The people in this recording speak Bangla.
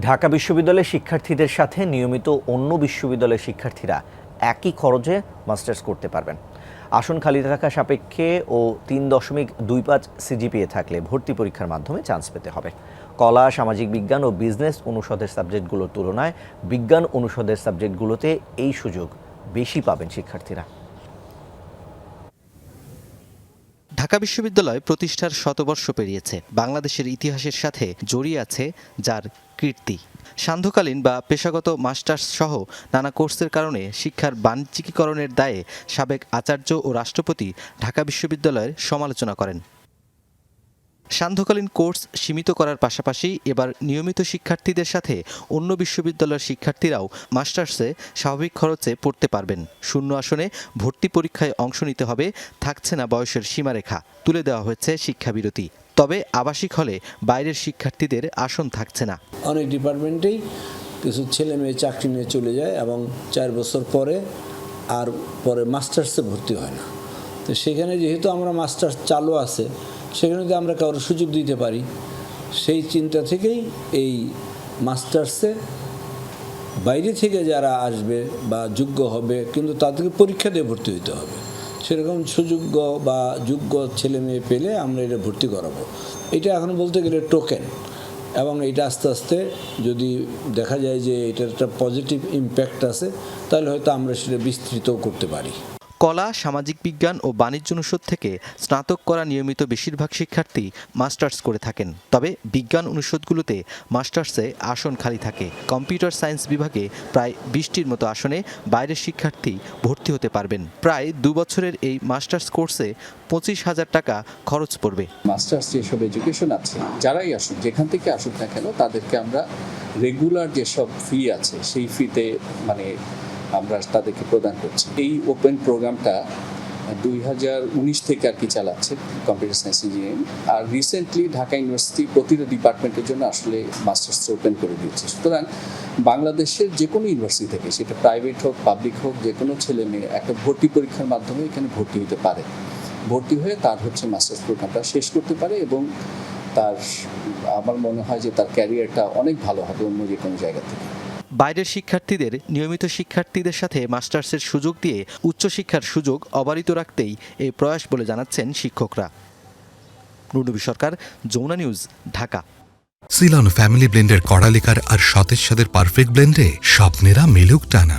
ঢাকা বিশ্ববিদ্যালয়ের শিক্ষার্থীদের সাথে নিয়মিত অন্য বিশ্ববিদ্যালয়ের শিক্ষার্থীরা একই খরচে মাস্টার্স করতে পারবেন। আসন খালি থাকা সাপেক্ষে ও তিন দশমিক দুই পাঁচ সিজিপিএ থাকলে ভর্তি পরীক্ষার মাধ্যমে চান্স পেতে হবে। কলা, সামাজিক বিজ্ঞান ও বিজনেস অনুষদের সাবজেক্টগুলোর তুলনায় বিজ্ঞান অনুষদের সাবজেক্টগুলোতে এই সুযোগ বেশি পাবেন শিক্ষার্থীরা। ঢাকা বিশ্ববিদ্যালয় প্রতিষ্ঠার শতবর্ষ পেরিয়েছে। বাংলাদেশের ইতিহাসের সাথে জড়িয়ে আছে যার কীর্তি। সান্ধ্যকালীন বা পেশাগত মাস্টার্স সহ নানা কোর্সের কারণে শিক্ষার বাণিজ্যিকীকরণের দায়ে সাবেক আচার্য ও রাষ্ট্রপতি ঢাকা বিশ্ববিদ্যালয়ের সমালোচনা করেন। সান্ধ্যকালীন কোর্স সীমিত করার পাশাপাশি এবার নিয়মিত শিক্ষার্থীদের সাথে অন্য বিশ্ববিদ্যালয়ের শিক্ষার্থীরাও মাস্টার্সে স্বাভাবিক খরচে পড়তে পারবেন। শূন্য আসনে ভর্তি পরীক্ষায় অংশ নিতে হবে, থাকছে না বয়সের সীমারেখা, তুলে দেওয়া হয়েছে শিক্ষাবিরতি। তবে আবাসিক হলে বাইরের শিক্ষার্থীদের আসন থাকছে না। অনেক ডিপার্টমেন্টেই কিছু ছেলে মেয়ে চাকরি নিয়ে চলে যায় এবং চার বছর পরে আর পরে মাস্টার্সে ভর্তি হয় না। তো সেখানে যেহেতু আমরা মাস্টার্স চালু আছে সেখানে যদি আমরা কারোর সুযোগ দিতে পারি, সেই চিন্তা থেকেই এই মাস্টার্সে বাইরে থেকে যারা আসবে বা যোগ্য হবে, কিন্তু তাদেরকে পরীক্ষা দিয়ে ভর্তি হতে হবে। সেরকম সুযোগ্য বা যোগ্য ছেলে মেয়ে পেলে আমরা এটা ভর্তি করাবো। এটা এখন বলতে গেলে টোকেন এবং এটা আস্তে আস্তে যদি দেখা যায় যে এটার একটা পজিটিভ ইম্প্যাক্ট আছে, তাহলে হয়তো আমরা সেটা বিস্তৃতও করতে পারি। কলা, সামাজিক বিজ্ঞান ও বাণিজ্য অনুষদ থেকে স্নাতক করা নিয়মিত বেশিরভাগ শিক্ষার্থী মাস্টার্স করে থাকেন। তবে বিজ্ঞান অনুষদগুলোতে মাস্টার্সে আসন খালি থাকে। কম্পিউটার সায়েন্স বিভাগে প্রায় বিশটির মতো আসনে বাইরের শিক্ষার্থী ভর্তি হতে পারবেন। প্রায় দু বছরের এই মাস্টার্স কোর্সে পঁচিশ হাজার টাকা খরচ পড়বে। মাস্টার্স যেসব এডুকেশন আছে, যারাই আসুক, যেখান থেকে আসুক না কেন, তাদেরকে আমরা রেগুলার যেসব ফি আছে, সেই ফিতে মানে আমরা তাদেরকে প্রদান করছি। এই ওপেন প্রোগ্রামটা দুই হাজার উনিশ থেকে আর কি চালাচ্ছে কম্পিউটার সায়েন্স ইঞ্জিনিয়ারিং আর রিসেন্টলি ঢাকা ইউনিভার্সিটি প্রতিটা ডিপার্টমেন্টের জন্য আসলে মাস্টার্স ওপেন করে দিয়েছে। সুতরাং বাংলাদেশের যে কোনো ইউনিভার্সিটি থেকে, সেটা প্রাইভেট হোক পাবলিক হোক যে কোনো ছেলে মেয়ে, একটা ভর্তি পরীক্ষার মাধ্যমে এখানে ভর্তি হতে পারে। ভর্তি হয়ে তার হচ্ছে মাস্টার্স প্রোগ্রামটা শেষ করতে পারে এবং তার, আমার মনে হয় যে তার ক্যারিয়ারটা অনেক ভালো হবে অন্য যে কোনো জায়গা থেকে। বাইরের শিক্ষার্থীদের, নিয়মিত শিক্ষার্থীদের সাথে মাস্টার্সের সুযোগ দিয়ে উচ্চশিক্ষার সুযোগ অবারিত রাখতেই এই প্রয়াস বলে জানাচ্ছেন শিক্ষকরা। Nurnabi Sarkar, Jamuna news, Dhaka. Ceylon family ব্লেন্ডের কড়ালিকার আর সতেজ সাদের পারফেক্ট ব্লেন্ডে স্বপ্নেরা মেলুক টানা।